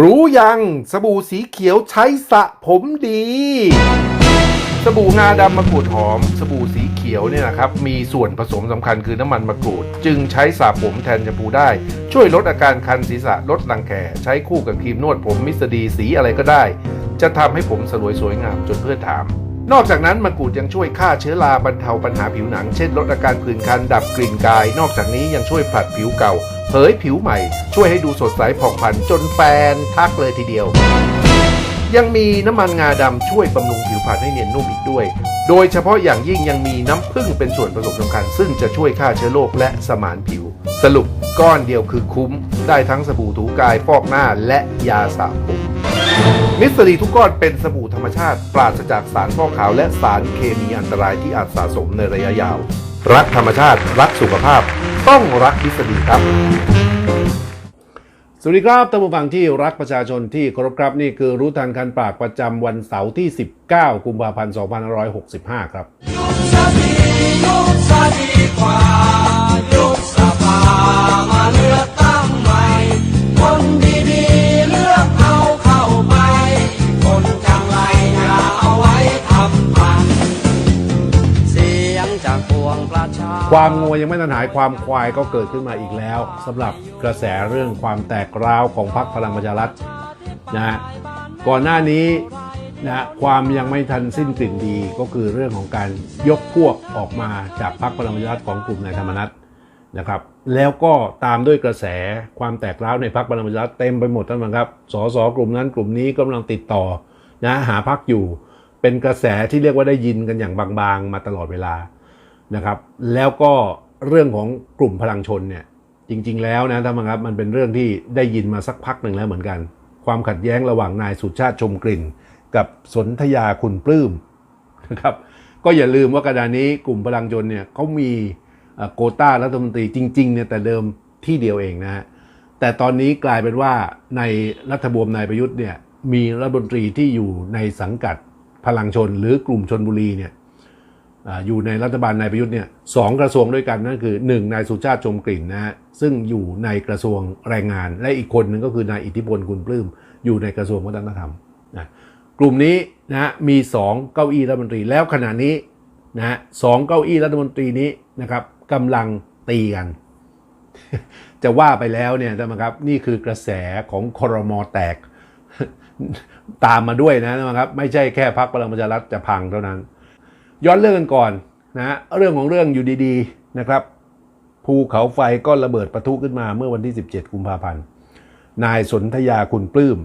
รู้ยังสบู่สีเขียวใช้สระผมดี สบู่งาดำมะกรูดหอม สบู่สีเขียวเนี่ยนะครับมีส่วนผสมสำคัญคือน้ำมันมะกรูด จึงใช้สระผมแทนแชมพูได้ ช่วยลดอาการคันศีรษะลดรังแคใช้คู่กับครีมนวดผมมิสดีสีอะไรก็ได้ จะทำให้ผมสลวยสวยงามจนเพื่อนถาม นอกจากนั้นมะกรูดยังช่วยฆ่าเชื้อราบรรเทาปัญหาผิวหนัง เช่น ลดอาการผื่นคันดับกลิ่นกาย นอกจากนี้ยังช่วยผลัดผิวเก่า เผยผิวใหม่ ช่วยให้ดูสดใสผ่องพรรณจนแฟนทักเลยทีเดียว ยังมีน้ำมันงาดำช่วยบำรุงผิวพรรณให้เนียนนุ่มอีกด้วย โดยเฉพาะอย่างยิ่งยังมีน้ำผึ้งเป็นส่วนผสมสำคัญ ซึ่งจะช่วยฆ่าเชื้อโรคและสมานผิว สรุปก้อนเดียวคือคุ้ม ได้ทั้งสบู่ถูกายฟอกหน้าและยาสระผมมิสรีทุกก้อนเป็นสบู่ธรรมชาติ ปราศจากสารฟอกขาวและสารเคมีอันตรายที่อาจสะสมในระยะยาว รักธรรมชาติ รักสุขภาพ ต้องรักมิสรีครับ สวัสดีครับท่านผู้ฟังที่รักประชาชนที่เคารพครับนี่คือรู้ทันคันปากประจำวันเสาร์ที่ 19 กุมภาพันธ์2565 ครับยุบซะดียุบซะดีกว่ายุบสภามาเลือกตั้งใหม่คนดีๆเลือกเอาเข้าไปคนจังไรอย่าเอาไว้ทำพัน ความงัวยังไม่ทันหายความควายก็เกิดขึ้นมาอีกแล้วสำหรับกระแสเรื่องความแตกร้าวของพรรคพลังประชารัฐนะฮะก่อนหน้านี้นะความยังไม่ทันสิ้นกลิ่นดีก็คือเรื่องของการยกพวกออกมาจากพรรคพลังประชารัฐของกลุ่มนายธรรมนัฐนะครับ แล้วก็ตามด้วยกระแสความแตกร้าวในพรรคพลังประชารัฐเต็มไปหมดท่านผู้ชมครับสสกลุ่มนั้นกลุ่มนี้กำลังติดต่อนะหาพรรคอยู่ เป็นกระแสที่เรียกว่าได้ยินกันอย่างบางๆ มาตลอดเวลา นะครับ แล้วก็เรื่องของกลุ่มพลังชนเนี่ยจริง ๆ แล้วนะท่านผู้ชมครับมันเป็นเรื่องที่ได้ยินมาสักพักหนึ่งแล้วเหมือนกัน ความขัดแย้งระหว่างนายสุชาติชมกลิ่น กับสนธยาคุณปลื้มนะครับก็อย่าลืมว่ากระดานนี้กลุ่มพลังชนเนี่ยเขามีโควต้ารัฐมนตรีจริงๆเนี่ยแต่เดิมที่เดียวเองนะฮะแต่ตอนนี้กลายเป็นว่าในรัฐบวมนายประยุทธ์เนี่ยมีรัฐมนตรีที่อยู่ในสังกัดพลังชนหรือกลุ่มชนบุรีเนี่ย อยู่ในรัฐบาลนายประยุทธ์เนี่ยสองกระทรวงด้วยกันนั่นคือหนึ่งนายสุชาติชมกลิ่นนะฮะซึ่งอยู่ในกระทรวงแรงงาน และอีกคนหนึ่งก็คือนายอิทธิพลคุณปลื้มอยู่ในกระทรวงวัฒนธรรมนะกลุ่มนี้นะฮะมีสองเก้าอี้รัฐมนตรีแล้วขณะนี้นะฮะสองเก้าอี้รัฐมนตรีนี้นะครับกำลังตีกัน จะว่าไปแล้วเนี่ยท่านครับนี่คือกระแสของคอรมอแตกตามมาด้วยนะท่านครับไม่ใช่แค่พรรคพลังประชารัฐจะพังเท่านั้น ย้อนเรื่องกันก่อนนะเรื่องของเรื่องอยู่ดีๆนะครับภูเขาไฟก็ระเบิดประทุขึ้นมาเมื่อวันที่ 17 กุมภาพันธ์ นายสนธยาคุณปลื้ม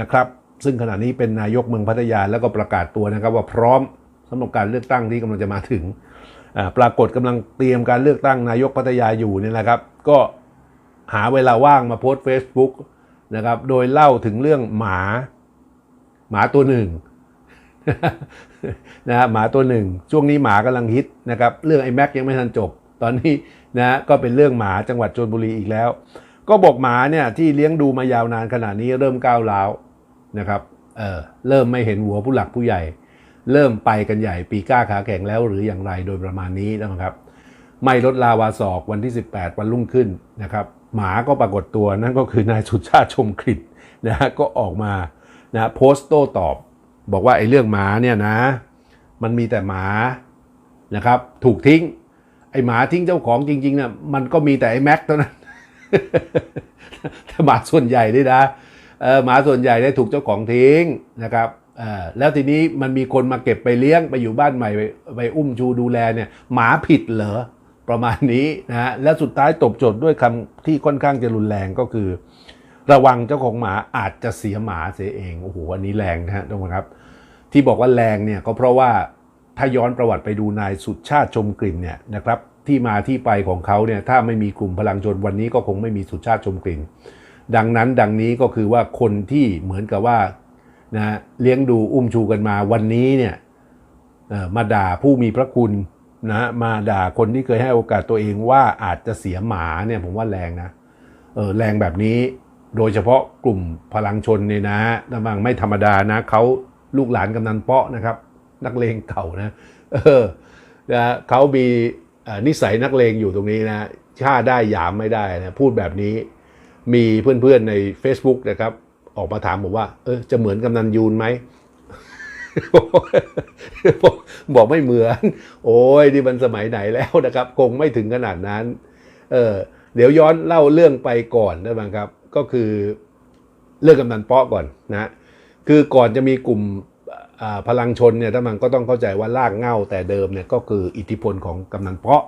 นะครับ ซึ่งขณะนี้เป็นนายกเมืองพัทยาแล้วก็ประกาศตัวนะครับ ว่าพร้อมสำหรับการเลือกตั้งที่กำลังจะมาถึง ปรากฏกำลังเตรียมการเลือกตั้งนายกพัทยาอยู่เนี่ยนะครับ ก็หาเวลาว่างมาโพสต์ Facebook นะครับ โดยเล่าถึงเรื่องหมาหมาตัวหนึ่ง นะฮะหมาตัวหนึ่งช่วงนี้หมากำลังฮิตนะครับเรื่องไอ้แม็กยังไม่ทันจบ ตอนนี้นะก็เป็นเรื่องหมาจังหวัดชลบุรีอีกแล้ว ก็บอกหมาเนี่ยที่เลี้ยงดูมายาวนานขนาดนี้เริ่มก้าวร้าวนะครับเออเริ่มไม่เห็นหัวผู้หลักผู้ใหญ่ เริ่มไปกันใหญ่ปีก้าขาแข็งแล้วหรืออย่างไรโดยประมาณนี้นะครับ ไม่ลดลาวาศอกวันที่ 18 วันรุ่งขึ้นนะครับหมาก็ปรากฏตัวนั่นก็คือนายสุชาติชมกลิ่นนะฮะก็ออกมานะโพสต์โต้ตอบ บอกว่าไอ้เรื่องหมาเนี่ยนะ มันมีแต่หมานะครับ ถูกทิ้ง ไอ้หมาทิ้งเจ้าของจริงๆเนี่ยมันก็มีแต่ไอ้แม็กเท่านั้นแต่หมาส่วนใหญ่ด้วยนะเออหมาส่วนใหญ่ได้ถูกเจ้าของทิ้งนะครับเออแล้วทีนี้มันมีคนมาเก็บไปเลี้ยงไปอยู่บ้านใหม่ไปไปอุ้มชูดูแลเนี่ยหมาผิดเหรอประมาณนี้นะฮะแล้วสุดท้ายตบจบด้วยคำที่ค่อนข้างจะรุนแรงก็คือ ระวังเจ้าของหมาอาจจะเสียหมาเสียเองโอ้โหอันนี้แรงนะฮะทุกคนครับ ที่บอกว่าแรงเนี่ยก็เพราะว่าถ้าย้อนประวัติไปดูนายสุดชาติชมกลิ่นเนี่ยนะครับที่มาที่ไปของเขาเนี่ยถ้าไม่มีกลุ่มพลังชนวันนี้ก็คงไม่มีสุชาติชมกลิ่น ดังนั้นดังนี้ก็คือว่าคนที่เหมือนกับว่านะเลี้ยงดูอุ้มชูกันมาวันนี้เนี่ยมาด่าผู้มีพระคุณนะมาด่าคนที่เคยให้โอกาสตัวเองว่าอาจจะเสียหมาเนี่ยผมว่าแรงนะเออแรงแบบนี้ โดยเฉพาะกลุ่มพลังชนเนี่ยนะนะบางไม่ธรรมดานะเขาลูกหลานกำนันเปาะนะครับ นักเลงเก่านะเออนะเขามีนิสัยนักเลงอยู่ตรงนี้นะฆ่าได้หยามไม่ได้นะพูดแบบนี้มีเพื่อนๆใน Facebook นะครับ ออกมาถามผมว่า เออจะเหมือนกำนันยูนไหมบอกไม่เหมือน โอ้ยนี่มันสมัยไหนแล้วนะครับ คงไม่ถึงขนาดนั้น เออเดี๋ยวย้อนเล่าเรื่องไปก่อนได้ไหมครับ ก็คือเรื่องกำนันเปาะก่อนนะคือก่อนจะมีกลุ่มพลังชนเนี่ยถ้ามันก็ต้องเข้าใจว่าลากเง้าแต่เดิมเนี่ยก็คืออิทธิพลของกำนันเปาะ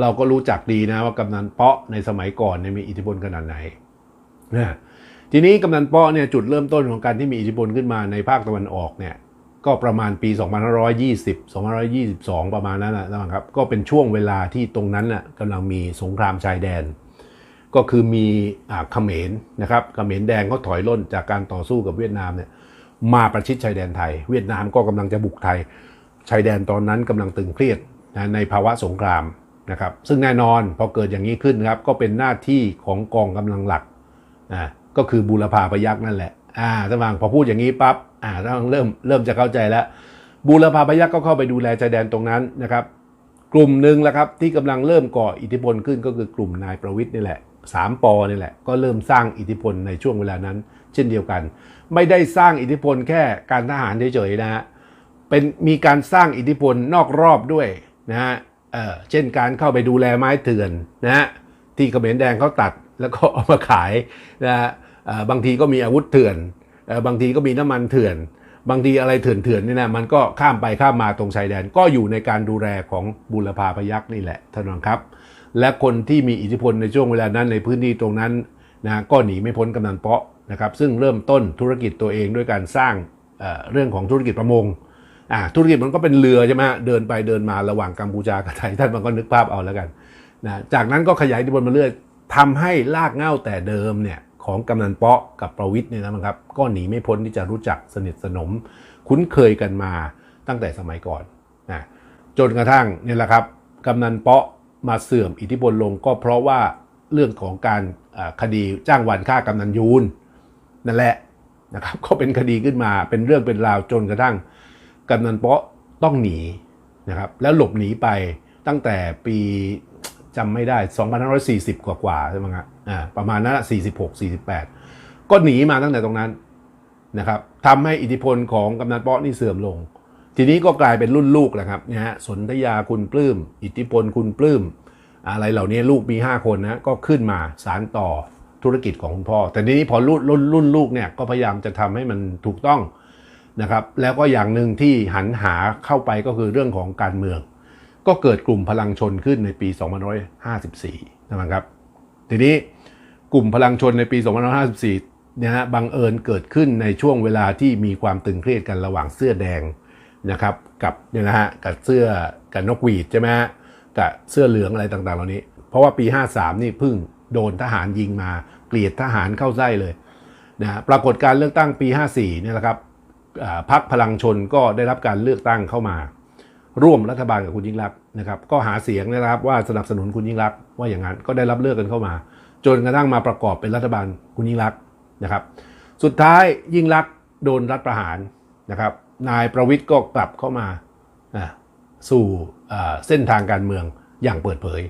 เราก็รู้จักดีนะว่ากำนันเปาะในสมัยก่อนเนี่ยมีอิทธิพลขนาดไหนนะทีนี้กำนันเปาะเนี่ยจุดเริ่มต้นของการที่มีอิทธิพลขึ้นมาในภาคตะวันออกเนี่ยก็ประมาณปี 2520 2522 ประมาณนั้นนะครับก็เป็นช่วงเวลาที่ตรงนั้นน่ะกำลังมีสงครามชายแดน ก็คือมีอาเขมรนะครับเขมรแดงเขาถอยร่นจากการต่อสู้กับเวียดนามเนี่ยมาประชิดชายแดนไทย เวียดนามก็กำลังจะบุกไทย ชายแดนตอนนั้นกำลังตึงเครียดนะในภาวะสงครามนะครับซึ่งแน่นอนพอเกิดอย่างนี้ขึ้นครับก็เป็นหน้าที่ของกองกำลังหลักอ่าก็คือบูรพาพยักษ์นั่นแหละอ่าท่านฟังพอพูดอย่างนี้ปั๊บอ่าท่านเริ่มเริ่มจะเข้าใจแล้วบูรพาพยักษ์ก็เข้าไปดูแลชายแดนตรงนั้นนะครับ กลุ่มหนึ่งแล้วครับที่กำลังเริ่มก่ออิทธิพลขึ้นก็คือกลุ่มนายประวิทย์นี่แหละ สามปอนี่แหละก็เริ่มสร้างอิทธิพลในช่วงเวลานั้น เช่นเดียวกัน ไม่ได้สร้างอิทธิพลแค่การทหารเฉยๆนะฮะเป็นมีการสร้างอิทธิพลนอกรอบด้วยนะฮะเออเช่นการเข้าไปดูแลไม้เถื่อนนะฮะที่เขมรแดงเขาตัดแล้วก็เอามาขายนะฮะบางทีก็มีอาวุธเถื่อนบางทีก็มีน้ำมันเถื่อน บางทีอะไรเถื่อนๆนี่นะมันก็ข้ามไปข้ามมาตรงชายแดน ก็อยู่ในการดูแลของบุรพาพยักษ์นี่แหละท่านผู้ชมครับ และคนที่มีอิทธิพลในช่วงเวลานั้นในพื้นที่ตรงนั้นนะก็หนีไม่พ้นกำนันเปาะนะครับซึ่งเริ่มต้นธุรกิจตัวเองด้วยการสร้างเเรื่องของธุรกิจประมงธุรกิจมันก็เป็นเรือใช่ไหมเดินไปเดินมาระหว่างกัมพูชากับไทยท่านมันก็นึกภาพเอาแล้วกันนะจากนั้นก็ขยายอิทธิพลมาเรื่อยทำให้ลากเง้าแต่เดิมเนี่ยของกำนันเปาะกับประวิทย์เนี่ยนะครับก็หนีไม่พ้นที่จะรู้จักสนิทสนม คุ้นเคยกันมาตั้งแต่สมัยก่อนนะจนกระทั่งเนี่ยแหละครับกำนันเปาะ มาเสื่อมอิทธิพลลงก็เพราะว่าเรื่องของการคดีจ้างวันฆ่ากำนันยูนนั่นแหละนะครับก็เป็นคดีขึ้นมาเป็นเรื่องเป็นราวจนกระทั่งกำนันเปาะต้องหนีนะครับแล้วหลบหนีไปตั้งแต่ปีจำไม่ได้ 2540 กว่ากว่าใช่ไหมครับอ่าประมาณนั้น46 48 ก็หนีมาตั้งแต่ตรงนั้นนะครับทำให้อิทธิพลของกำนันเปาะนี่เสื่อมลง ทีนี้ก็กลายเป็นรุ่นลูกแหละครับนะฮะสนธยาคุณปลื้ม อิทธิพลคุณปลื้ม อะไรเหล่านี้ลูกมี 5 คนนะก็ขึ้นมาสารต่อธุรกิจของคุณพ่อ แต่ทีนี้พอรุ่นรุ่นรุ่นลูกเนี่ยก็พยายามจะทำให้มันถูกต้องนะครับ แล้วก็อย่างหนึ่งที่หันหาเข้าไปก็คือเรื่องของการเมือง ก็เกิดกลุ่มพลังชนขึ้นในปี 2554นะครับ ทีนี้กลุ่มพลังชนในปี 2554นี่ยฮะบังเอิญเกิดขึ้นในช่วงเวลาที่มีความตึงเครียดกันระหว่างเสื้อแดง นะครับกับเนี่ยนะฮะกับเสื้อกับนกหวีดใช่ไหมฮะกับเสื้อเหลืองอะไรต่างๆ เหล่านี้ เพราะว่าปี 53 นี่พิ่งโดนทหารยิงมาเกลียดทหารเข้าไส้เลยนะปรากฏการเลือกตั้งปี 54เนี่ยแหละครับพรรคพลังชนก็ได้รับการเลือกตั้งเข้ามา ร่วมรัฐบาลกับคุณยิ่งรักนะครับ ก็หาเสียงนะครับว่าสนับสนุนคุณยิ่งรักว่าอย่างนั้นก็ได้รับเลือกกันเข้ามา จนกระทั่งมาประกอบเป็นรัฐบาลคุณยิ่งรักนะครับ สุดท้ายยิ่งรักโดนรัฐประหารนะครับ นายประวิทย์ก็กลับเข้ามาสู่เส้นทางการเมืองอย่างเปิดเผย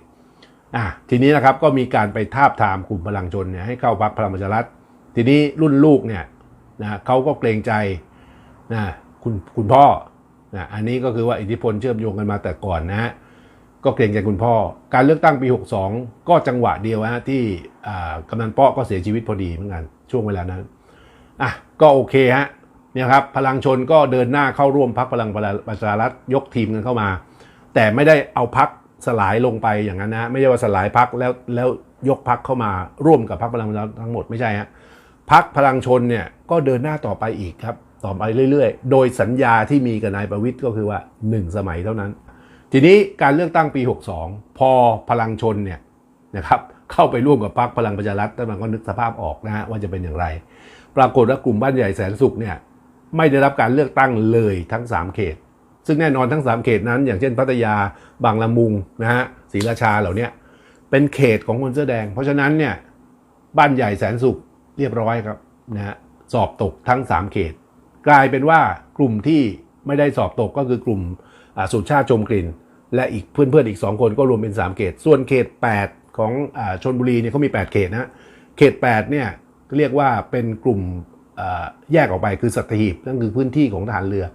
ทีนี้นะครับก็มีการไปทาบทามกลุ่มพลังชนเนี่ยให้เข้าพรรคพลังประชารัฐ ทีนี้รุ่นลูกเนี่ยนะเขาก็เกรงใจนะคุณคุณพ่อนะอันนี้ก็คือว่าอิทธิพลเชื่อมโยงกันมาแต่ก่อนนะฮะก็เกรงใจคุณพ่อ การเลือกตั้งปี 62 ก็จังหวะเดียวฮะที่กำนันเปาะก็เสียชีวิตพอดีเหมือนกันช่วงเวลานั้นอะก็โอเคฮะ เนี่ยครับพลังชนก็เดินหน้าเข้าร่วมพักพลังประชารัฐยกทีมกันเข้ามา แต่ไม่ได้เอาพักสลายลงไปอย่างนั้นนะไม่ใช่ว่าสลายพักแล้วแล้วยกพักเข้ามาร่วมกับพักพลังประชารัฐทั้งหมดไม่ใช่ฮะพักพลังชนเนี่ยก็เดินหน้าต่อไปอีกครับต่อไปเรื่อยๆ โดยสัญญาที่มีกับนายประวิทย์ก็คือว่า 1 สมัยเท่านั้น ทีนี้การเลือกตั้งปี 62 พอพลังชนเนี่ยนะครับเข้าไปร่วมกับพรรคพลังประชารัฐท่านมันก็นึกสภาพออกนะฮะว่าจะเป็นอย่างไร ปรากฏว่ากลุ่มบ้านใหญ่แสนสุขเนี่ย ไม่ได้รับการเลือกตั้งเลยทั้ง 3 เขต ซึ่งแน่นอนทั้ง 3 เขตนั้น อย่างเช่นพัทยาบางละมุงนะฮะศรีราชาเหล่านี้เป็นเขตของคนเสื้อแดง เพราะฉะนั้นเนี่ยบ้านใหญ่แสนสุขเรียบร้อยครับนะฮะสอบตกทั้ง 3 เขต กลายเป็นว่ากลุ่มที่ไม่ได้สอบตกก็คือกลุ่มสุชาติชมกลิ่น และอีกเพื่อนๆอีก 2 คนก็รวมเป็น 3 เขต ส่วนเขต 8 ของอชนบุรีเนี่ยเขามี 8 เขตนะเขต 8 เนี่ยเรียกว่าเป็นกลุ่ม แยกออกไปคือสัตหีบนั่นคือพื้นที่ของทหารเรือ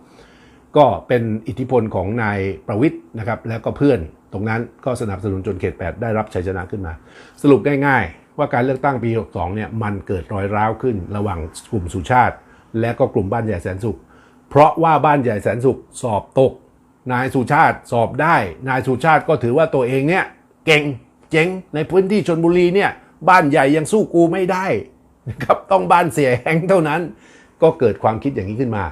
ก็เป็นอิทธิพลของนายประวิทย์นะครับแล้วก็เพื่อนตรงนั้นก็สนับสนุนจนเขต 8 ได้รับชัยชนะขึ้นมา สรุปง่ายๆว่าการเลือกตั้งปี 62 เนี่ยมันเกิดรอยร้าวขึ้นระหว่างกลุ่มสุชาติ และก็กลุ่มบ้านใหญ่แสนสุข เพราะว่าบ้านใหญ่แสนสุขสอบตก นายสุชาติสอบได้ นายสุชาติก็ถือว่าตัวเองเนี่ยเก่งเจ๋งในพื้นที่ชนบุรีเนี่ยบ้านใหญ่ยังสู้กูไม่ได้ นะครับต้องบ้านเสียแห้งเท่านั้น ก็เกิดความคิดอย่างนี้ขึ้นมา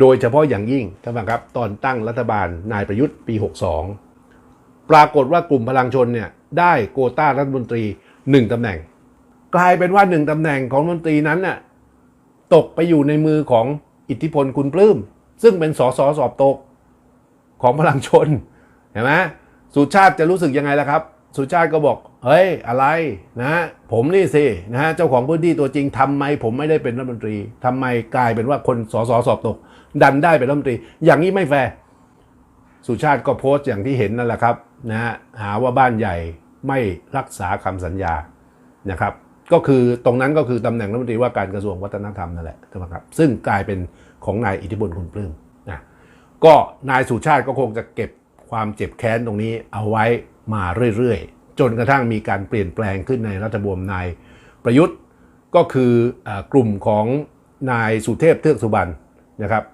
โดยเฉพาะอย่างยิ่งท่านผู้ชมครับ ตอนตั้งรัฐบาลนายประยุทธ์ปี 62 ปรากฏว่ากลุ่มพลังชนเนี่ยได้โควต้ารัฐมนตรีหนึ่งตำแหน่ง กลายเป็นว่าหนึ่งตำแหน่งของรัฐมนตรีนั้นน่ะตกไปอยู่ในมือของอิทธิพลคุณปลื้มซึ่งเป็นสสสอบตกของพลังชนเห็นไหมสุชาติจะรู้สึกยังไงล่ะครับ สุชาติก็บอก เฮ้ย อะไรนะ ผมนี่สินะฮะเจ้าของพื้นที่ตัวจริงทำไม ผมไม่ได้เป็นรัฐมนตรีทำไมกลายเป็นว่าคนสสสอบตก ดันได้เป็นรัฐมนตรี อย่างนี้ไม่แฟร์สุชาติก็โพสต์อย่างที่เห็นนั่นแหละครับนะฮะหาว่าบ้านใหญ่ไม่รักษาคำสัญญานะครับ ก็คือตรงนั้นก็คือตำแหน่งรัฐมนตรีว่าการกระทรวงวัฒนธรรมนั่นแหละถูกไหมครับ ซึ่งกลายเป็นของนายอิทธิพลคุณปลื้มนะก็นายสุชาติก็คงจะเก็บความเจ็บแค้นตรงนี้เอาไว้ มาเรื่อยๆ จนกระทั่งมีการเปลี่ยนแปลงขึ้นในรัฐบวมนายประยุทธ์ก็คืออกลุ่มของนายสุเทพเทือกสุบรรณนะครับ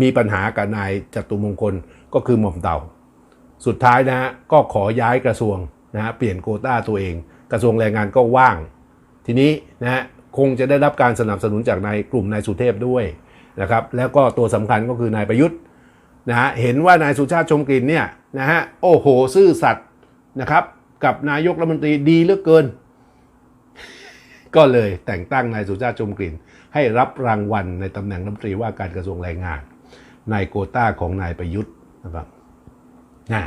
มีปัญหากับนายจตุมงคลก็คือหม่อมเต่า สุดท้ายนะฮะก็ขอย้ายกระทรวงนะฮะเปลี่ยนโคต้าตัวเอง กระทรวงแรงงานก็ว่าง ทีนี้นะฮะคงจะได้รับการสนับสนุนจากนายกลุ่มนายสุเทพด้วยนะครับแล้วก็ตัวสำคัญก็คือนายประยุทธ์นะฮะเห็นว่านายสุชาติชมกลิ่นเนี่ย นะฮะโอ้โห ซื่อสัตย์นะครับกับนายกรัฐมนตรีดีเหลือเกิน ก็เลยแต่งตั้งนายสุชาติชมกลิ่น ให้รับรางวัลในตำแหน่งรัฐมนตรีว่าการกระทรวงแรงงาน ในโควต้าของนายประยุทธ์นะครับนะ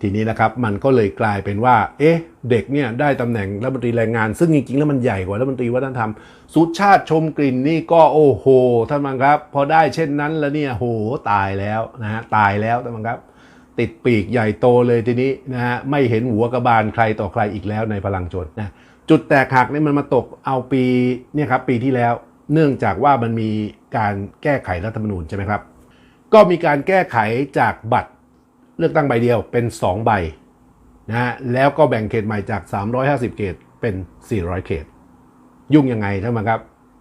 ทีนี้นะครับมันก็เลยกลายเป็นว่า เอ๊ะ เด็กเนี่ยได้ตำแหน่งรัฐมนตรีแรงงาน ซึ่งจริงๆแล้วมันใหญ่กว่ารัฐมนตรีวัฒนธรรม สุชาติชมกลิ่นนี่ก็โอ้โหท่านมังครับ พอได้เช่นนั้นแล้วเนี่ยโหตายแล้วนะฮะตายแล้วท่านมังครับ ติดปีกใหญ่โตเลยทีนี้นะฮะไม่เห็นหัวกระบาลใครต่อใครอีกแล้วในพลังชนนะจุดแตกหักนี่มันมาตกเอาปีเนี่ยครับปีที่แล้ว เนื่องจากว่ามันมีการแก้ไขรัฐธรรมนูญใช่ไหมครับ ก็มีการแก้ไขจากบัตรเลือกตั้งใบเดียวเป็น 2 ใบนะฮะแล้วก็แบ่งเขตใหม่จาก 350 เขตเป็น 400 เขต ยุ่งยังไงท่านผู้ชมครับ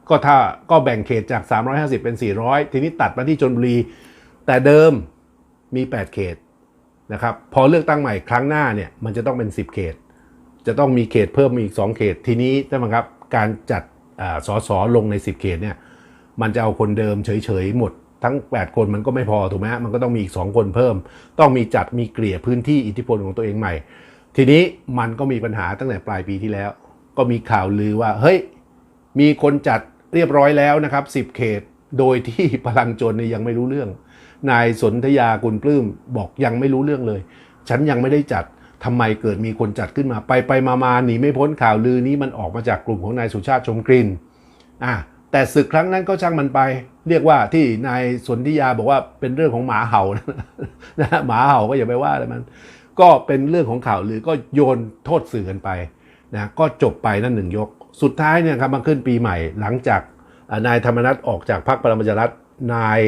ก็ถ้าก็แบ่งเขตจาก 350 เป็น 400 ทีนี้ตัดมาที่ชนบุรี แต่เดิมมี 8 เขต นะครับพอเลือกตั้งใหม่ครั้งหน้าเนี่ยมันจะต้องเป็น 10 เขต จะต้องมีเขตเพิ่มมาอีก 2 เขต ทีนี้ท่านผู้ชมครับการจัดอ่าสสลงใน 10 เขตเนี่ยมันจะเอาคนเดิมเฉยๆหมดทั้ง 8 คนมันก็ไม่พอถูกไหมมันก็ต้องมีอีก 2 คนเพิ่ม ต้องมีจัดมีเกลี่ยพื้นที่อิทธิพลของตัวเองใหม่ ทีนี้มันก็มีปัญหาตั้งแต่ปลายปีที่แล้ว ก็มีข่าวลือว่าเฮ้ยมีคนจัดเรียบร้อยแล้วนะครับ 10 เขต โดยที่พลังจนเนี่ยยังไม่รู้เรื่อง นายสนธยากุลปลื้มบอกยังไม่รู้เรื่องเลย ฉันยังไม่ได้จัดทำไมเกิดมีคนจัดขึ้นมาไปไปมามาหนีไม่พ้นข่าวลือนี้มันออกมาจากกลุ่มของนายสุชาติชมกลิ่นอะแต่ศึกครั้งนั้นก็ช่างมันไป เรียกว่าที่นายสนธิยาบอกว่าเป็นเรื่องของหมาเห่านะหมาเห่าก็อย่าไปว่าอะไรมัน ก็เป็นเรื่องของข่าวลือก็โยนโทษสื่อกันไปนะก็จบไปนั่นหนึ่งยก สุดท้ายเนี่ยครับมาขึ้นปีใหม่หลังจากนายธรรมนัฐออกจากพรรคพลังประชารัฐนาย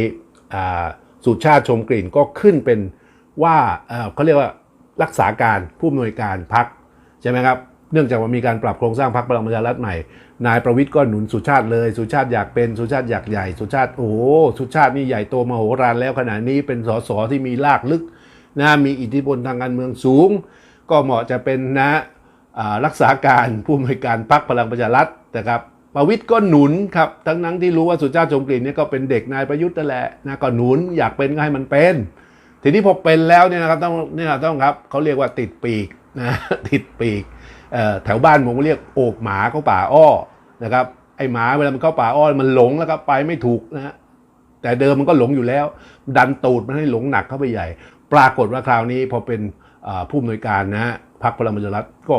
อ่า สุชาติชมกลิ่นก็ขึ้นเป็นว่าเเขาเรียกว่ารักษาการผู้อำนวยการพรรคใช่ไหมครับ เนื่องจากว่ามีการปรับโครงสร้างพรรคพลังประชารัฐใหม่ นายประวิทย์ก็หนุนสุชาติเลย สุชาติอยากเป็นสุชาติอยากใหญ่ สุชาติโอ้สุชาตินี่ใหญ่โตมโหฬารแล้วขณะนี้เป็นสสที่มีลากลึกนะมีอิทธิพลทางการเมืองสูง ก็เหมาะจะเป็นนะรักษาการผู้อำนวยการพรรคพลังประชารัฐนะครับ ประวิทย์ก็หนุนครับ ทั้งนั้นที่รู้ว่าสุชาติชมกลิ่นเนี่ยก็เป็นเด็กนายประยุทธ์นั่นแหละนะก็หนุนอยากเป็นก็ให้มันเป็น ทีนี้พอเป็นแล้วเนี่ยนะครับต้องเนี่ยต้องครับเขาเรียกว่าติดปีกนะติดปีกแถวบ้านผมเรียกโอบหมาเข้าป่าอ้อนะครับไอหมาเวลามันเข้าป่าอ้อมันหลงแล้วก็ไปไม่ถูกนะฮะแต่เดิมมันก็หลงอยู่แล้ว ดันตูดมันให้หลงหนักเข้าไปใหญ่ ปรากฏว่าคราวนี้พอเป็นผู้อำนวยการนะฮะพรรคพลังประชารัฐก็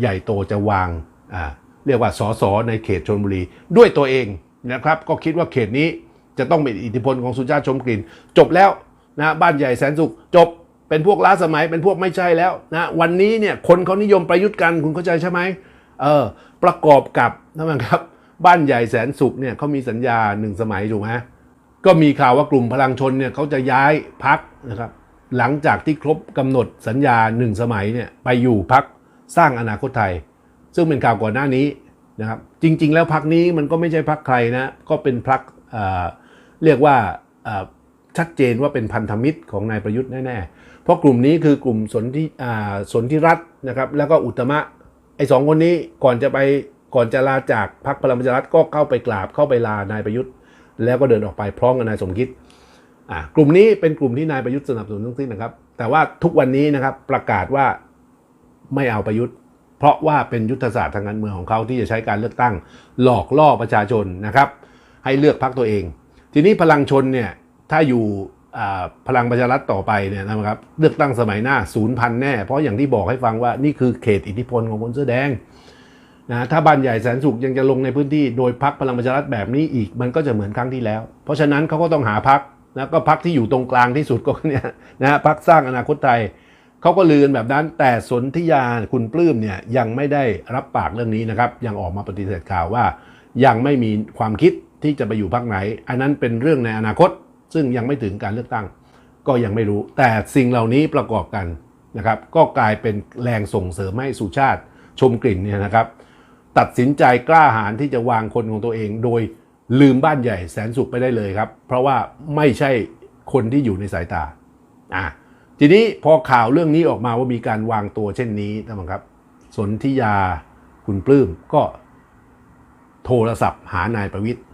ใหญ่โตจะวางอ่า เรียกว่าสสในเขตชนบุรีด้วยตัวเองนะครับ ก็คิดว่าเขตนี้จะต้องเป็นอิทธิพลของสุชาติชมกลิ่น จบแล้วนะบ้านใหญ่แสนสุขจบเป็นพวกล้าสมัยเป็นพวกไม่ใช่แล้วนะวันนี้เนี่ยคนเขานิยมประยุทธ์กันคุณเข้าใจใช่ไหมเออประกอบกับนะครับ บ้านใหญ่แสนสุขเนี่ยเขามีสัญญาหนึ่งสมัยถูกไหมก็มีข่าวว่ากลุ่มพลังชนเนี่ยเขาจะย้ายพักนะครับ หลังจากที่ครบกำหนดสัญญาหนึ่งสมัยเนี่ยไปอยู่พักสร้างอนาคตไทย ซึ่งเป็นข่าวก่อนหน้านี้นะครับจริง ๆ แล้วพักนี้มันก็ไม่ใช่พักใครนะก็เป็นพักเรียกว่าชัดเจนว่าเป็นพันธมิตรของนายประยุทธ์แน่ๆ เพราะกลุ่มนี้คือกลุ่มสนที่สนธิรัตน์นะครับแล้วก็อุตมะไอ้สองคนนี้ก่อนจะไปก่อนจะลาจากพรรคพลังประชารัฐก็เข้าไปกราบเข้าไปลานายประยุทธ์ แล้วก็เดินออกไปพร้อมกับนายสมคิดกลุ่มนี้เป็นกลุ่มที่นายประยุทธ์สนับสนุนทั้งสิ้นนะครับ แต่ว่าทุกวันนี้นะครับประกาศว่าไม่เอาประยุทธ์ เพราะว่าเป็นยุทธศาสตร์ทางการเมืองของเขาที่จะใช้การเลือกตั้ง หลอกล่อประชาชนนะครับ ให้เลือกพรรคตัวเอง ทีนี้พลังชนเนี่ยถ้าอยู่พลังประชารัฐต่อไปเนี่ยนะครับเลือกตั้งสมัยหน้าศูนย์พันแน่ เพราะอย่างที่บอกให้ฟังว่านี่คือเขตอิทธิพลของคนเสื้อแดงนะถ้าบ้านใหญ่แสนสุขยังจะลงในพื้นที่โดยพักพลังประชารัฐแบบนี้อีกมันก็จะเหมือนครั้งที่แล้ว เพราะฉะนั้นเขาก็ต้องหาพักนะก็พักที่อยู่ตรงกลางที่สุดก็เนี่ยนะพักสร้างอนาคตไทย เขาก็ลือกันแบบนั้น แต่สนธิยาคุณปลื้มเนี่ยยังไม่ได้รับปากเรื่องนี้นะครับ ยังออกมาปฏิเสธข่าวว่า ยังไม่มีความคิดที่จะไปอยู่พักไหน อันนั้นเป็นเรื่องในอนาคต ซึ่งยังไม่ถึงการเลือกตั้ง ก็ยังไม่รู้ แต่สิ่งเหล่านี้ประกอบกันนะครับ ก็กลายเป็นแรงส่งเสริมให้สุชาติชมกลิ่นเนี่ยนะครับ ตัดสินใจกล้าหาญที่จะวางคนของตัวเอง โดยลืมบ้านใหญ่แสนสุขไปได้เลยครับ เพราะว่าไม่ใช่คนที่อยู่ในสายตาอะ ทีนี้พอข่าวเรื่องนี้ออกมาว่ามีการวางตัวเช่นนี้นผู้ชมครับ สนธิยาคุณปลื้มก็โทรศัพท์หานายประวิทย์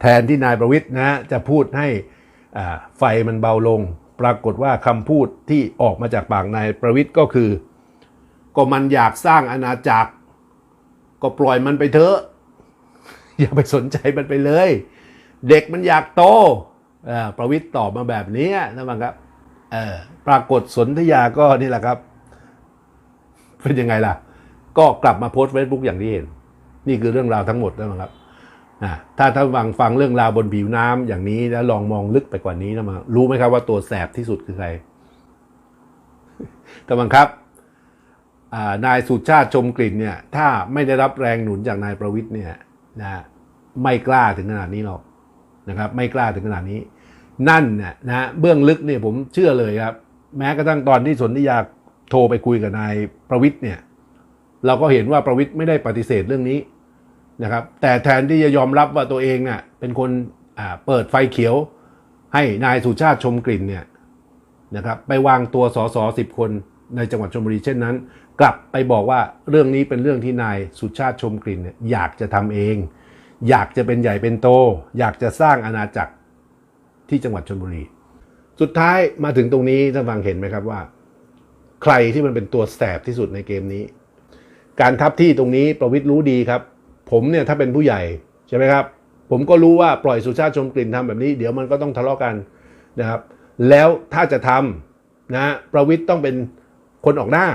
แทนที่นายประวิทย์นะจะพูดให้อ่าไฟมันเบาลง ปรากฏว่าคำพูดที่ออกมาจากปากนายประวิทย์ก็คือ ก็มันอยากสร้างอาณาจักร ก็ปล่อยมันไปเถอะ อย่าไปสนใจมันไปเลย เด็กมันอยากโตอ่อประวิทย์ตอบมาแบบนี้นะครับ เออปรากฏสนธยาก็นี่แหละครับ เป็นยังไงล่ะ ก็กลับมาโพสต์เฟซบุ๊กอย่างที่เห็น นี่คือเรื่องราวทั้งหมดนะมังครับอ่าถ้าท่านฟังฟังเรื่องราวบนผิวน้ำอย่างนี้แล้วลองมองลึกไปกว่านี้นะมังรู้ไหมครับว่าตัวแสบที่สุดคือใครท่านฟังครับนายสุชาติชมกลิ่นเนี่ย ถ้าไม่ได้รับแรงหนุนจากนายประวิทย์เนี่ยนะไม่กล้าถึงขนาดนี้หรอกนะครับ ไม่กล้าถึงขนาดนี้ นั่นเนี่ยนะเบื้องลึกเนี่ยผมเชื่อเลยครับ แม้กระทั่งตอนที่สนธิยาโทรไปคุยกับนายประวิทย์เนี่ย เราก็เห็นว่าประวิทย์ไม่ได้ปฏิเสธเรื่องนี้นะครับ แต่แทนที่จะยอมรับว่าตัวเองเนี่ยเป็นคนเปิดไฟเขียว ให้นายสุชาติชมกลิ่นเนี่ยนะครับ ไปวางตัวสสสิบคนในจังหวัดชลบุรีเช่นนั้น กลับไปบอกว่าเรื่องนี้เป็นเรื่องที่นายสุชาติชมกลิ่นเนี่ยอยากจะทำเอง อยากจะเป็นใหญ่เป็นโต อยากจะสร้างอาณาจักร ที่จังหวัดชลบุรี สุดท้ายมาถึงตรงนี้ท่านฟังเห็นไหมครับว่า ใครที่มันเป็นตัวแสบที่สุดในเกมนี้ การทับที่ตรงนี้ประวิทย์รู้ดีครับ ผมเนี่ยถ้าเป็นผู้ใหญ่ใช่ไหมครับ ผมก็รู้ว่าปล่อยสุชาติชมกลิ่นทำแบบนี้ เดี๋ยวมันก็ต้องทะเลาะกันนะครับ แล้วถ้าจะทำนะประวิทย์ต้องเป็นคนออกหน้า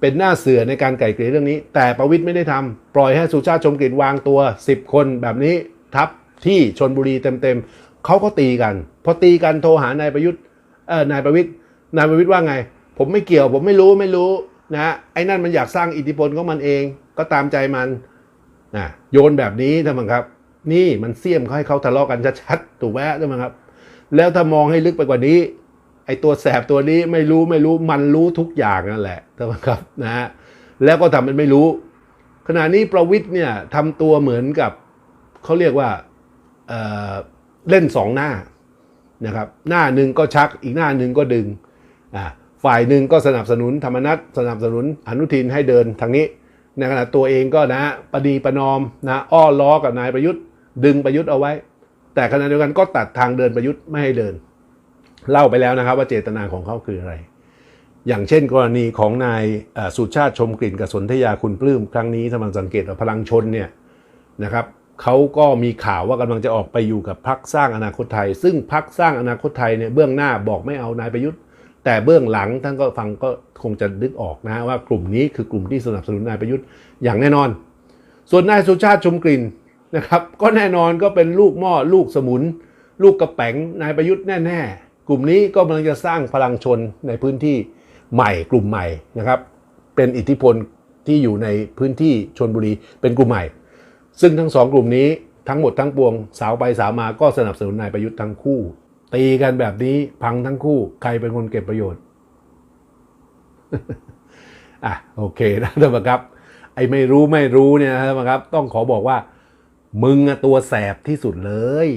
เป็นหน้าเสือในการไกล่เกลี่ยเรื่องนี้ แต่ประวิทย์ไม่ได้ทำปล่อยให้สุชาติชมกลิ่นวางตัว 10 คนแบบนี้ทับที่ชนบุรีเต็มๆ เขาก็ตีกัน พอตีกันโทรหานายประยุทธ์เออนายประวิทย์นายประวิทย์ว่าไง ผมไม่เกี่ยว ผมไม่รู้ไม่รู้นะไอ้นั่นมันอยากสร้างอิทธิพลของมันเองก็ตามใจมันนะโยนแบบนี้ท่านผู้ชมครับ นี่มันเสี่ยมเขาให้เขาทะเลาะกันชัดๆถูกไหมท่านผู้ครับ แล้วถ้ามองให้ลึกไปกว่านี้ ไอ้ตัวแสบตัวนี้ไม่รู้ไม่รู้มันรู้ทุกอย่างนั่นแหละท่านผู้ชมครับนะฮะแล้วก็ทำเป็นไม่รู้ ขณะนี้ประวิทย์เนี่ยทำตัวเหมือนกับเขาเรียกว่าเอ่อ เล่นสองหน้านะครับหน้าหนึ่งก็ชักอีกหน้าหนึ่งก็ดึงอ่าฝ่ายหนึ่งก็สนับสนุนธรรมนัตสนับสนุนอนุทินให้เดินทางนี้ในขณะตัวเองก็นะประดีประนอมนะอ้อล้อกับนายประยุทธ์ ดึงประยุทธ์เอาไว้ แต่ขณะเดียวกันก็ตัดทางเดินประยุทธ์ไม่ให้เดิน เล่าไปแล้วนะครับว่าเจตนาของเขาคืออะไร อย่างเช่นกรณีของนายสุชาติชมกลิ่นกับสนธยาคุณปลื้มครั้งนี้ถ้ามันสังเกตว่าพลังชนเนี่ยนะครับ เขาก็มีข่าวว่ากำลังจะออกไปอยู่กับพักสร้างอนาคตไทย ซึ่งพักสร้างอนาคตไทยเนี่ยเบื้องหน้าบอกไม่เอานายประยุทธ์ แต่เบื้องหลังท่านก็ฟังก็คงจะนึกออกนะว่ากลุ่มนี้คือกลุ่มที่สนับสนุนนายประยุทธ์อย่างแน่นอน ส่วนนายสุชาติชมกลิ่นนะครับก็แน่นอนก็เป็นลูกหม้อลูกสมุน ลูกกระแป๋งนายประยุทธ์แน่ ๆ กลุ่มนี้ก็กำลังจะสร้างพลังชนในพื้นที่ใหม่กลุ่มใหม่นะครับเป็นอิทธิพลที่อยู่ในพื้นที่ชนบุรีเป็นกลุ่มใหม่ ซึ่งทั้งสองกลุ่มนี้ทั้งหมดทั้งปวงสาวไปสาวมาก็สนับสนุนนายประยุทธ์ทั้งคู่ ตีกันแบบนี้พังทั้งคู่ ใครเป็นคนเก็บประโยชน์อะโอเคนะท่านครับ ไอ้ไม่รู้ไม่รู้เนี่ยนะท่านครับ ต้องขอบอกว่า มึงอะตัวแสบที่สุดเลย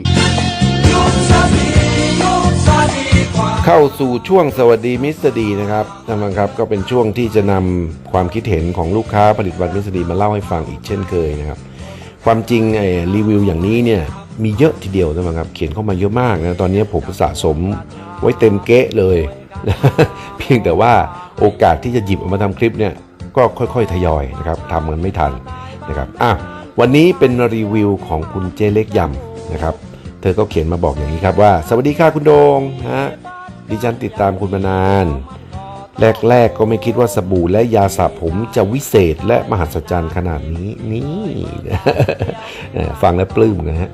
เข้าสู่ช่วงสวัสดีมิสเตอร์ดีนะครับท่านผู้ครับก็เป็นช่วงที่จะนำความคิดเห็นของลูกค้าผลิตภัณฑ์มิสเตอร์ดีมาเล่าให้ฟังอีกเช่นเคยนะครับ ความจริงไอ้รีวิวอย่างนี้เนี่ยมีเยอะทีเดียวท่านผู้ชมครับเขียนเข้ามาเยอะมากนะตอนนี้ผมสะสมไว้เต็มเก๊ะเลย เพียงแต่ว่าโอกาสที่จะหยิบออกมาทำคลิปเนี่ยก็ค่อยๆทยอยนะครับทำกันไม่ทันนะครับอะวันนี้เป็นรีวิวของคุณเจเล็กยำนะครับ เธอก็เขียนมาบอกอย่างนี้ครับว่า สวัสดีค่ะคุณโดงฮะดิฉันติดตามคุณมานาน แรกๆก็ไม่คิดว่าสบู่และยาสระผมจะวิเศษและมหัศจรรย์ขนาดนี้นี่ฟังแล้วปลื้มนะฮะ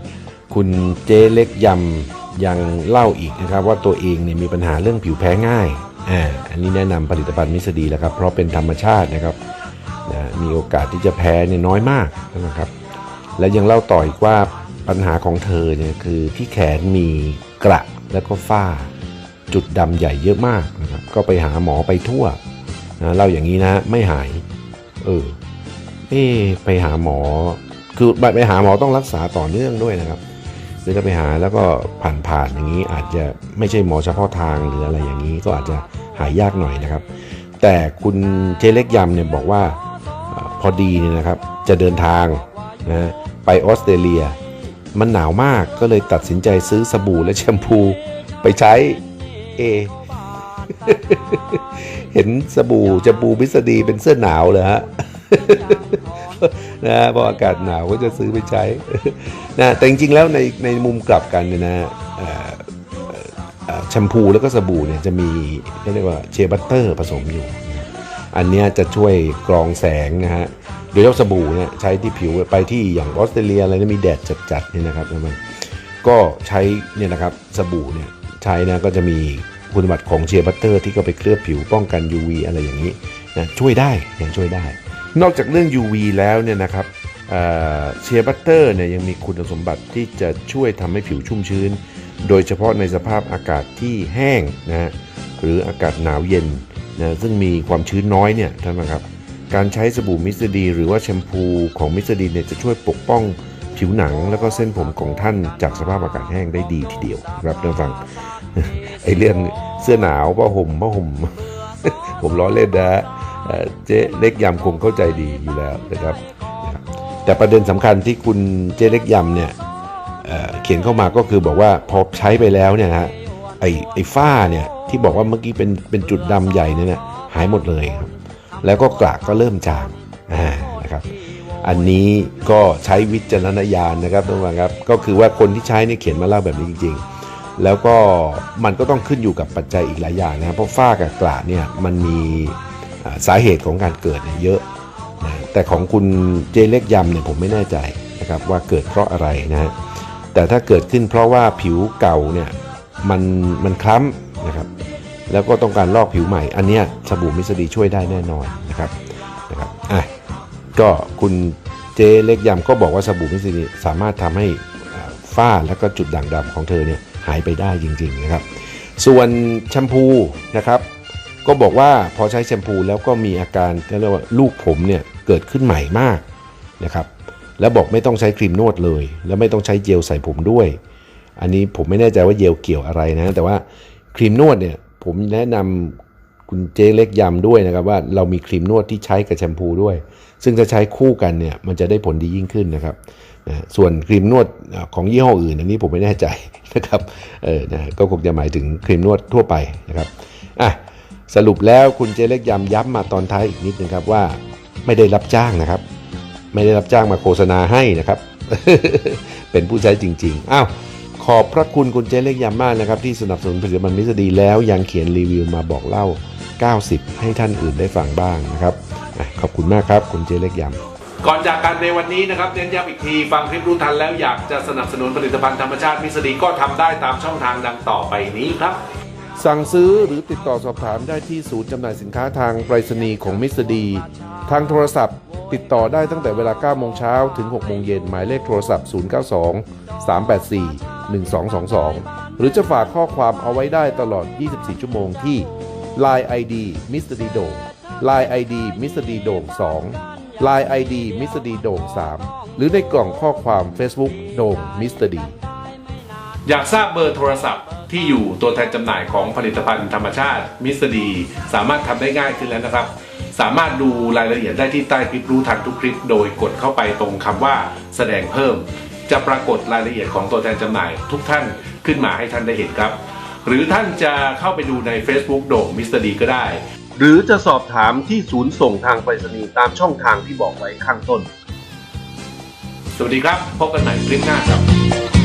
คุณเจเล็กยำยังเล่าอีกนะครับว่าตัวเองเนี่ยมีปัญหาเรื่องผิวแพ้ง่ายอ่าอันนี้แนะนำผลิตภัณฑ์มิสดีแล้วครับ เพราะเป็นธรรมชาตินะครับนะมีโอกาสที่จะแพ้เนี่ยน้อยมากนะครับ และยังเล่าต่ออีกว่าปัญหาของเธอเนี่ยคือที่แขนมีกระแล้วก็ฝ้า จุดดำใหญ่เยอะมากนะครับก็ไปหาหมอไปทั่วนะเล่าอย่างนี้นะไม่หาย เออเอ๊ไปหาหมอ คือไปหาหมอต้องรักษาต่อเนื่องด้วยนะครับหรือถ้าไปหาแล้วก็ผ่านๆอย่างนี้อาจจะไม่ใช่หมอเฉพาะทางหรืออะไรอย่างนี้ก็อาจจะหายยากหน่อยนะครับ แต่คุณเจเล็กยำเนี่ยบอกว่าพอดีเนี่ยนะครับจะเดินทางนะไปออสเตรเลีย มันหนาวมากก็เลยตัดสินใจซื้อสบู่และแชมพูไปใช้ เอ เห็นสบู่แชมพูมิสดีเป็นเสื้อหนาวเลยฮะนะพออากาศหนาวก็จะซื้อไปใช้นะแต่จริงๆแล้วในในมุมกลับกันเนี่ยนะแชมพูแล้วก็สบู่เนี่ยจะมีเรียกว่าเชบัตเตอร์ผสมอยู่ อันนี้จะช่วยกรองแสงนะฮะโดยเฉพาะสบู่เนี่ยใช้ที่ผิวไปที่อย่างออสเตรเลียอะไรนี่มีแดดจัดๆนี่นะครับมันก็ใช้เนี่ยนะครับสบู่เนี่ย ใช้นะก็จะมีคุณสมบัติของเชียร์บัตเตอร์ที่ก็ไปเคลือบผิวป้องกัน UV อะไรอย่างนี้นะช่วยได้ยังช่วยได้ นอกจากเรื่อง UV แล้วเนี่ยนะครับเชียร์บัตเตอร์เนี่ยยังมีคุณสมบัติที่จะช่วยทำให้ผิวชุ่มชื้น โดยเฉพาะในสภาพอากาศที่แห้งนะฮะหรืออากาศหนาวเย็นนะซึ่งมีความชื้นน้อยเนี่ยท่านนะครับการใช้สบู่มิสดี หรือว่าแชมพูของมิสดีเนี่ยจะช่วยปกป้องผิวหนัง แล้วก็เส้นผมของท่านจากสภาพอากาศแห้งได้ดีทีเดียวครับท่านฟัง ไอเรื่องเสื้อหนาวผ้าห่มผ้าห่ม ผมล้อเล่นนะเจ๊เล็กยำคงเข้าใจดีอยู่แล้วนะครับ แต่ประเด็นสำคัญที่คุณเจ๊เล็กยำเนี่ยเเขียนเข้ามาก็คือบอกว่าพอใช้ไปแล้วเนี่ยนะฮะไอไอฝ้าเนี่ยที่บอกว่าเมื่อกี้เป็นเป็นจุดดำใหญ่เนี่ยนะหายหมดเลยครับ แล้วก็กระก็เริ่มจางนะครับอันนี้ก็ใช้วิจารณญาณนะครับทุกท่านครับ ก็คือว่าคนที่ใช้เนี่ยเขียนมาเล่าแบบนี้จริง ๆ แล้วก็มันก็ต้องขึ้นอยู่กับปัจจัยอีกหลายอย่างนะครับเพราะฝ้ากับกระเนี่ยมันมีสาเหตุของการเกิดเนี่ยเยอะนะแต่ของคุณเจเล็กยำเนี่ยผมไม่แน่ใจนะครับว่าเกิดเพราะอะไรนะฮะแต่ถ้าเกิดขึ้นเพราะว่าผิวเก่าเนี่ยมันมันคล้ำนะครับแล้วก็ต้องการลอกผิวใหม่ อันเนี้ยสบู่มิสดีช่วยได้แน่นอนนะครับนะครับอะก็คุณเจเล็กยำก็บอกว่าสบู่มิสดีสามารถทำให้ฝ้าแล้วก็จุดด่างดำของเธอเนี่ย หายไปได้จริงๆนะครับ ส่วนแชมพูนะครับ ก็บอกว่าพอใช้แชมพูแล้วก็มีอาการเรียกว่าลูกผมเนี่ยเกิดขึ้นใหม่มากนะครับ แล้วบอกไม่ต้องใช้ครีมนวดเลย แล้วไม่ต้องใช้เจลใส่ผมด้วย อันนี้ผมไม่แน่ใจว่าเจลเกี่ยวอะไรนะ แต่ว่าครีมนวดเนี่ยผมแนะนำคุณเจเล็กยำด้วยนะครับว่าเรามีครีมนวดที่ใช้กับแชมพูด้วย ซึ่งถ้าใช้คู่กันเนี่ยมันจะได้ผลดียิ่งขึ้นนะครับ ส่วนครีมนวดของยี่ห้ออื่นอันนี้ผมไม่แน่ใจนะครับเออนะก็คงจะหมายถึงครีมนวดทั่วไปนะครับอะสรุปแล้วคุณเจเล็กยำย้ำมาตอนท้ายอีกนิดนึงครับว่าไม่ได้รับจ้างนะครับ ไม่ได้รับจ้างมาโฆษณาให้นะครับ เป็นผู้ใช้จริงๆอ้าวขอบพระคุณคุณเจเล็กยามมากนะครับ ที่สนับสนุนผลิตภัณฑ์มิสดีแล้วยังเขียนรีวิวมาบอกเล่า 90 ให้ท่านอื่นได้ฟังบ้างนะครับขอบคุณมากครับ คุณเจเล็กยาม ก่อนจากกันในวันนี้นะครับเน้นย้ำอีกทีฟังคลิปรู้ทันแล้วอยากจะสนับสนุนผลิตภัณฑ์ธรรมชาติมิสดีก็ทำได้ตามช่องทางดังต่อไปนี้ครับ สั่งซื้อหรือติดต่อสอบถามได้ที่ศูนย์จำหน่ายสินค้าทางไปรษณีย์ของมิสดี ทางโทรศัพท์ ติดต่อได้ตั้งแต่เวลา9โมงเช้าถึง6โมงเย็นหมายเลขโทรศัพท์ 092 384 1222 หรือจะฝากข้อความเอาไว้ได้ตลอด 24 ชั่วโมงที่ Line ID Mr. d โดง Line ID Mr. d โดง2 Line ID Mr. d โดง3 หรือในกล่องข้อความ Facebook โดง Mr. D อยากทราบเบอร์โทรศัพท์ที่อยู่ตัวแทนจำหน่ายของผลิตภัณฑ์ธรรมชาติมิสดี สามารถทำได้ง่ายขึ้นแล้วนะครับ สามารถดูรายละเอียดได้ที่ใต้คลิปรู้ทันทุกคลิป โดยกดเข้าไปตรงคำว่าแสดงเพิ่ม จะปรากฏรายละเอียดของตัวแทนจำหน่ายทุกท่านขึ้นมาให้ท่านได้เห็นครับ หรือท่านจะเข้าไปดูใน Facebook โด่งมิสเตอร์ดีก็ได้ หรือจะสอบถามที่ศูนย์ส่งทางไปรษณีย์ตามช่องทางที่บอกไว้ข้างต้น สวัสดีครับ พบกันใหม่คลิปหน้าครับ